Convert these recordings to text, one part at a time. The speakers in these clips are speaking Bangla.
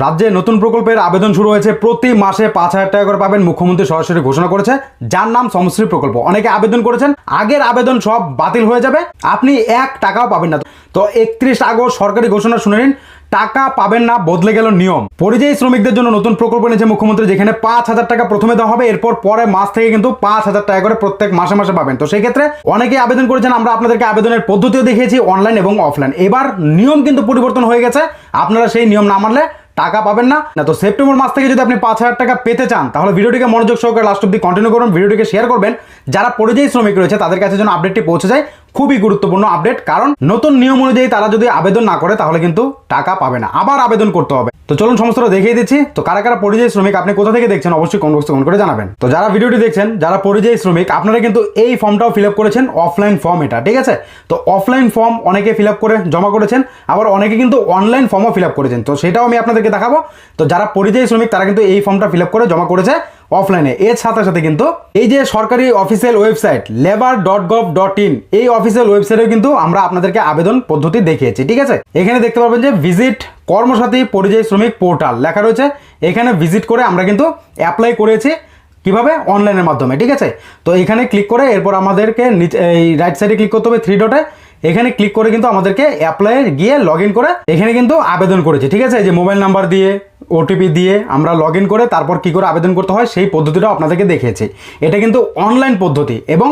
রাজ্যে নতুন প্রকল্পের আবেদন শুরু হয়েছে। প্রতি মাসে পাঁচ হাজার টাকা করে পাবেন মুখ্যমন্ত্রী সরাসরি ঘোষণা করেছে। যার নাম সমশ্রী প্রকল্প। অনেকে আবেদন করেছেন, আগের আবেদন সব বাতিল হয়ে যাবে। আপনি এক টাকাও পাবেন না। তো একত্রিশ আগস্ট সরকারি ঘোষণা শুনে নিন, টাকা পাবেন না, বদলে গেল নিয়ম। পরিযায়ী শ্রমিকদের জন্য নতুন প্রকল্প নিয়েছে মুখ্যমন্ত্রী, যেখানে পাঁচ হাজার টাকা প্রথমে দেওয়া হবে, এরপর পরে মাস থেকে কিন্তু পাঁচ হাজার টাকা করে প্রত্যেক মাসে মাসে পাবেন। তো সেই ক্ষেত্রে অনেকেই আবেদন করেছেন, আমরা আপনাদেরকে আবেদনের পদ্ধতিও দেখিয়েছি, অনলাইন এবং অফলাইন। এবার নিয়ম কিন্তু পরিবর্তন হয়ে গেছে। আপনারা সেই নিয়ম না মানলে টাকা পাবেন না। না তো সেপ্টেম্বর মাস থেকে যদি আপনি পাঁচ হাজার টাকা পেতে চান, তাহলে ভিডিওটিকে মনোযোগ সহকারে লাস্ট অব্দি কন্টিনিউ করুন, ভিডিওটিকে শেয়ার করবেন। যারা পরিযায়ী শ্রমিক রয়েছে, তাদের কাছে যেন আপডেটটি পৌঁছে যায়। খুবই গুরুত্বপূর্ণ আপডেট কারণ নতুন নিয়ম অনুযায়ী তারা যদি আবেদন না করে, তাহলে কিন্তু টাকা পাবে না। আবার আবেদন করতে হবে। তো চলুন সমস্তটা দেখিয়ে দিচ্ছি। তো কারা কারা পরিযায়ী শ্রমিক আপনি কোথা থেকে দেখছেন, অবশ্যই কমেন্ট বক্সে করে জানাবেন। তো যারা ভিডিওটি দেখছেন, যারা পরিযায়ী শ্রমিক, আপনারা কিন্তু এই ফর্মটাও ফিল করেছেন অফলাইন ফর্ম এটা, ঠিক আছে? তো অফলাইন ফর্ম অনেকে ফিল করে, জমা করেছেন, আবার অনেকে কিন্তু অনলাইন ফর্মও ফিল করেছেন। তো সেটাও আমি আপনাদেরকে দেখাবো। তো যারা পরিযায়ী শ্রমিক, তারা কিন্তু এই ফর্মটা ফিল করে, জমা করেছে। অফলাইনে এর সাথে সাথে কিন্তু এই যে সরকারি official website labour dot gov dot in এই অফিসিয়াল ওয়েবসাইটেও কিন্তু আমরা আপনাদেরকে আবেদন পদ্ধতি দেখিয়েছি, ঠিক আছে? এখানে দেখতে পাবেন যে ভিজিট কর্মসাথী পরিযায়ী শ্রমিক পোর্টাল লেখা রয়েছে। এখানে ভিজিট করে আমরা কিন্তু অ্যাপ্লাই করেছি কীভাবে? অনলাইনের মাধ্যমে, ঠিক আছে? তো এখানে ক্লিক করে এরপর আমাদেরকে এই রাইট সাইডে ক্লিক করতে হবে থ্রি ডটে এখানে ক্লিক করে কিন্তু আমাদেরকে অ্যাপ্লাই গিয়ে লগ করে এখানে কিন্তু আবেদন করেছে, ঠিক আছে? যে মোবাইল নাম্বার দিয়ে ওটিপি দিয়ে আমরা লগ করে তারপর কি করে আবেদন করতে হয়? সেই পদ্ধতিটা আপনাদেরকে দেখিয়েছি। এটা কিন্তু অনলাইন পদ্ধতি এবং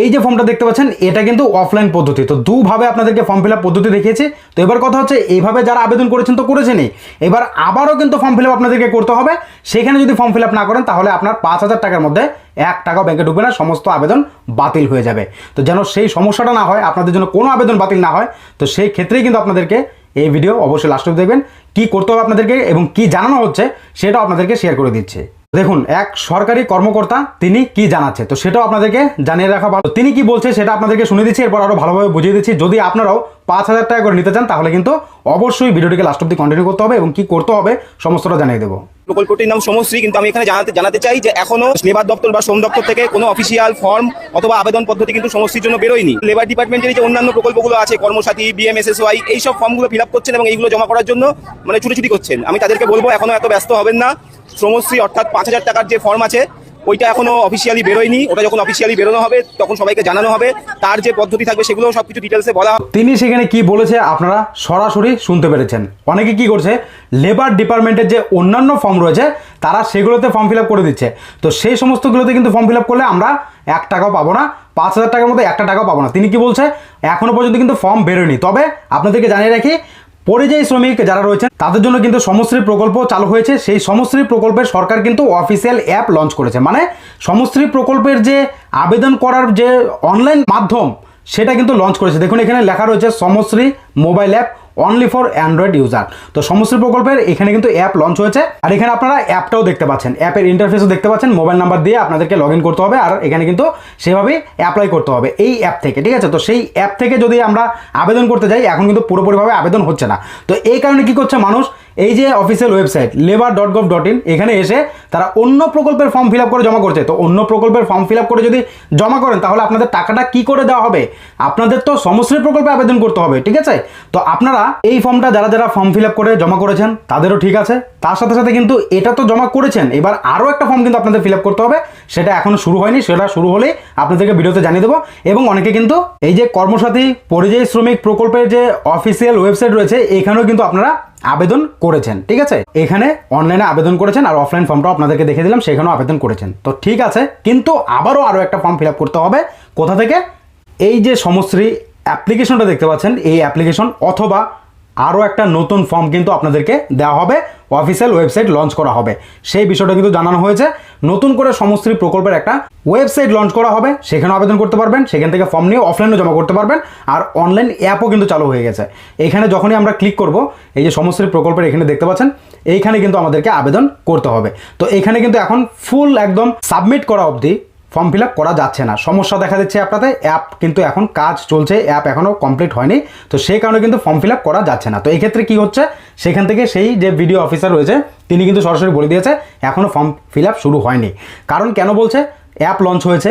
এই যে ফর্মটা দেখতে পাচ্ছেন, এটা কিন্তু অফলাইন পদ্ধতি। তো দুভাবে আপনাদেরকে ফর্ম ফিল পদ্ধতি দেখিয়েছে। তো এবার কথা হচ্ছে, এইভাবে যারা আবেদন করেছেন তো করেছেনই। এবার আবারও কিন্তু ফর্ম ফিল আপ আপনাদেরকে করতে হবে। সেখানে যদি ফর্ম ফিল না করেন, তাহলে আপনার পাঁচ হাজার টাকার মধ্যে এক টাকাও ব্যাংকে ঢুকবে না, সমস্ত আবেদন বাতিল হয়ে যাবে। তো যেন সেই সমস্যাটা না হয়, আপনাদের জন্য কোনো আবেদন বাতিল না হয়, তো সেই ক্ষেত্রেই কিন্তু আপনাদেরকে এই ভিডিও অবশ্যই লাস্ট অব্দি দেখবেন। কি করতে হবে আপনাদেরকে এবং কি জানানো হচ্ছে, সেটাও আপনাদেরকে শেয়ার করে দিচ্ছে। দেখুন, এক সরকারি কর্মকর্তা, তিনি কি জানাচ্ছে? তো সেটাও আপনাদেরকে জানিয়ে রাখা ভালো। তিনি কি বলছে সেটা আপনাদেরকে শুনে দিচ্ছি, এরপর আরও ভালোভাবে বুঝিয়ে দিচ্ছি। যদি আপনারাও পাঁচ হাজার টাকা করে নিতে চান, তাহলে কিন্তু অবশ্যই ভিডিওটিকে লাস্ট অব্দি কন্টিনিউ করতে হবে এবং কি করতে হবে, সমস্তটা জানিয়ে দেবো। প্রকল্পটির নাম সমশ্রী, কিন্তু আমি এখানে জানাতে জানাতে চাই যে এখনও লেবার দপ্তর বা শ্রম দপ্তর থেকে কোনো অফিসিয়াল ফর্ম অথবা আবেদন পদ্ধতি কিন্তু সমশ্রীর জন্য বেরোয়নি। লেবার ডিপার্টমেন্টের যে অন্যান্য প্রকল্পগুলো আছে, কর্মসাথী বিএমএসএসওয়াই এই সব ফর্মগুলো ফিল আপ করছেন এবং এইগুলো জমা করার জন্য মানে ছুটি করছেন। আমি তাদেরকে বলব, এখনও এত ব্যস্ত হবেন না। শ্রমশ্রী অর্থাৎ পাঁচ হাজার টাকার যে ফর্ম আছে ওইটা এখনও অফিসিয়ালি বেরোয়নি। ওটা যখন অফিসিয়ালি বেরোনো হবে, তখন সবাইকে জানানো হবে। তার যে পদ্ধতি থাকবে সেগুলো সবকিছু ডিটেলসে বলা তিনি সেখানে কি বলেছে, আপনারা সরাসরি শুনতে পেরেছেন। অনেকে কি করছে লেবার ডিপার্টমেন্টের যে অন্যান্য ফর্ম রয়েছে, তারা সেগুলোতে ফর্ম ফিল করে দিচ্ছে। তো সেই সমস্তগুলোতে কিন্তু ফর্ম ফিল করলে আমরা এক টাকাও পাবো না, পাঁচ হাজার টাকার মধ্যে একটা টাকাও পাবো না। তিনি কি বলছে, এখনও পর্যন্ত কিন্তু ফর্ম বেরোয়নি। তবে আপনাদেরকে জানিয়ে রাখি পরিযায়ী শ্রমিক যারা রয়েছেন, তাদের জন্য কিন্তু সমশ্রী প্রকল্প চালু হয়েছে। সেই সমশ্রী প্রকল্পের সরকার কিন্তু অফিসিয়াল অ্যাপ লঞ্চ করেছে। মানে সমশ্রী প্রকল্পের যে আবেদন করার যে অনলাইন মাধ্যম, সেটা কিন্তু লঞ্চ করেছে। দেখুন, এখানে লেখা রয়েছে Samashree mobile app only for Android user তো সমস্ত প্রকল্পের এখানে কিন্তু অ্যাপ লঞ্চ হয়েছে। আর এখানে আপনারা অ্যাপটাও দেখতে পাচ্ছেন। অ্যাপের ইন্টারফেসও দেখতে পাচ্ছেন। মোবাইল নাম্বার দিয়ে আপনাদেরকে লগ করতে হবে। আর এখানে কিন্তু সেভাবেই অ্যাপ্লাই করতে হবে এই অ্যাপ থেকে। ঠিক আছে? তো সেই অ্যাপ থেকে যদি আমরা আবেদন করতে যাই, এখন কিন্তু পুরোপুরিভাবে আবেদন হচ্ছে না। তো এই কারণে কি করছে মানুষ? এই যে official website labour dot gov dot in এখানে এসে তারা অন্য প্রকল্পের ফর্ম ফিল আপ করে জমা করছে। তো অন্য প্রকল্পের ফর্ম ফিল আপ করে যদি জমা করেন, তাহলে আপনাদের টাকাটা কি করে দেওয়া হবে? আপনাদের তো সমশ্রী প্রকল্পে আবেদন করতে হবে, ঠিক আছে? তো আপনারা এই ফর্মটা যারা যারা ফর্ম ফিল আপ করে জমা করেছেন, তাদেরও ঠিক আছে। তার সাথে সাথে কিন্তু এটা তো জমা করেছেন। এবার আরও একটা ফর্ম কিন্তু আপনাদের ফিল করতে হবে। সেটা এখনও শুরু হয়নি, সেটা শুরু হলেই আপনাদেরকে ভিডিওতে জানিয়ে দেবো। এবং অনেকে কিন্তু এই যে কর্মসাথী পরিযায়ী শ্রমিক প্রকল্পের যে অফিসিয়াল ওয়েবসাইট রয়েছে, এখানেও কিন্তু আপনারা আবেদন করেছেন, ঠিক আছে? এখানে অনলাইনে আবেদন করেছেন আর অফলাইন ফর্মটাও আপনাদেরকে দেখে দিলাম, সেখানেও আবেদন করেছেন। তো ঠিক আছে, কিন্তু আবারও আরও একটা ফর্ম ফিল করতে হবে। কোথা থেকে? এই যে সমশ্রী অ্যাপ্লিকেশনটা দেখতে পাচ্ছেন, এই অ্যাপ্লিকেশন অথবা আরও একটা নতুন ফর্ম কিন্তু আপনাদেরকে দেওয়া হবে। অফিসিয়াল ওয়েবসাইট লঞ্চ করা হবে। সেই বিষয়টা কিন্তু জানানো হয়েছে। নতুন করে সমশ্রী প্রকল্পের একটা ওয়েবসাইট লঞ্চ করা হবে। সেখানেও আবেদন করতে পারবেন। সেখান থেকে ফর্ম নিয়ে অফলাইনে জমা করতে পারবেন। আর অনলাইন অ্যাপও কিন্তু চালু হয়ে গেছে। এখানে যখনই আমরা ক্লিক করব, এই যে সমশ্রী প্রকল্পের এখানে দেখতে পাচ্ছেন, এইখানে কিন্তু আমাদেরকে আবেদন করতে হবে। তো এখানে কিন্তু এখন ফুল একদম সাবমিট করা অবধি ফর্ম ফিল করা যাচ্ছে না। সমস্যা দেখা দিচ্ছে আপনাদের অ্যাপ কিন্তু এখন কাজ চলছে অ্যাপ এখনও কমপ্লিট হয়নি। তো সেই কারণে কিন্তু ফর্ম ফিল করা যাচ্ছে না। তো এই ক্ষেত্রে কী হচ্ছে? সেখান থেকে সেই যে ভিডিও অফিসার রয়েছে, তিনি কিন্তু সরাসরি বলে দিয়েছে এখনও ফর্ম ফিল শুরু হয়নি। কারণ কেন বলছে? অ্যাপ লঞ্চ হয়েছে।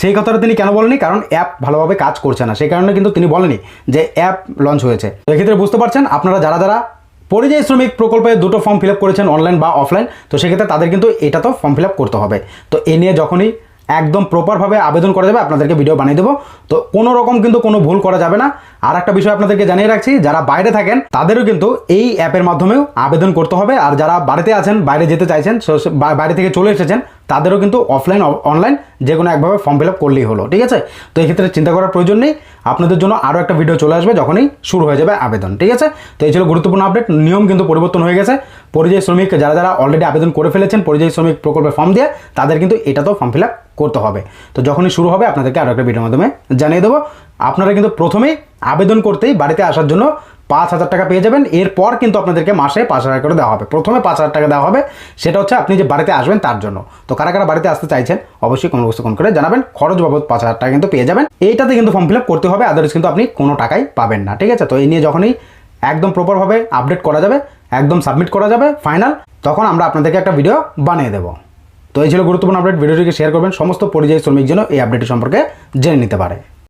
সেই কথাটা তিনি কেন বলেনি কারণ অ্যাপ ভালোভাবে কাজ করছে না। সেই কারণে কিন্তু তিনি বলেনি যে অ্যাপ লঞ্চ হয়েছে। তো এক্ষেত্রে বুঝতে পারছেন, আপনারা যারা যারা পরিযায়ী শ্রমিক প্রকল্পে দুটো ফর্ম ফিল করেছেন অনলাইন বা অফলাইন তো সেক্ষেত্রে তাদের কিন্তু এটা তো ফর্ম ফিল করতে হবে। তো এ নিয়ে যখনই একদম প্রপারভাবে আবেদন করা যাবে আপনাদেরকে ভিডিও বানিয়ে দেবো। তো কোনো রকম কিন্তু কোনো ভুল করা যাবে না। আর একটা বিষয় আপনাদেরকে জানিয়ে রাখছি, যারা বাইরে থাকেন, তাদেরও কিন্তু এই অ্যাপের মাধ্যমেও আবেদন করতে হবে। আর যারা বাড়িতে আছেন, বাইরে যেতে চাইছেন বাইরে থেকে চলে এসেছেন, তাদেরও কিন্তু অফলাইন অনলাইন যে কোনো একভাবে ফর্ম ফিল আপ করলেই হলো, ঠিক আছে? তো এক্ষেত্রে চিন্তা করার প্রয়োজন নেই। আপনাদের জন্য আরও একটা ভিডিও চলে আসবে যখনই শুরু হয়ে যাবে আবেদন, ঠিক আছে? তো এই ছিল গুরুত্বপূর্ণ আপডেট নিয়ম কিন্তু পরিবর্তন হয়ে গেছে। পরিযায়ী শ্রমিক যারা যারা অলরেডি আবেদন করে ফেলেছেন, পরিযায়ী শ্রমিক প্রকল্পের ফর্ম দিয়ে, তাদের কিন্তু এটা তো ফর্ম ফিল আপ করতে হবে। তো যখনই শুরু হবে, আপনাদেরকে আরও একটা ভিডিওর মাধ্যমে জানিয়ে দেবো। আপনারা কিন্তু প্রথমেই আবেদন করতেই বাড়িতে আসার জন্য পাঁচ হাজার টাকা পেয়ে যাবেন। এরপর কিন্তু আপনাদেরকে মাসে পাঁচ হাজার করে দেওয়া হবে। প্রথমে পাঁচ হাজার টাকা দেওয়া হবে। সেটা হচ্ছে আপনি যে বাড়িতে আসবেন তার জন্য। তো কারা কারা বাড়িতে আসতে চাইছেন, অবশ্যই কোনো বস্তু কোন করে জানাবেন। খরচ বাবদ পাঁচ হাজার টাকা কিন্তু পেয়ে যাবেন। এইটাতে কিন্তু ফর্ম ফিল আপ করতে হবে। আদার্স কিন্তু আপনি কোনো টাকাই পাবেন না। ঠিক আছে? তো এই নিয়ে যখনই একদম প্রপারভাবে আপডেট করা যাবে, একদম সাবমিট করা যাবে ফাইনাল তখন আমরা আপনাদেরকে একটা ভিডিও বানিয়ে দেবো। তো এই ছিল গুরুত্বপূর্ণ আপডেট ভিডিওটিকে শেয়ার করবেন। সমস্ত পরিযায়ী শ্রমিক যেন এই আপডেটটি সম্পর্কে জেনে নিতে পারে।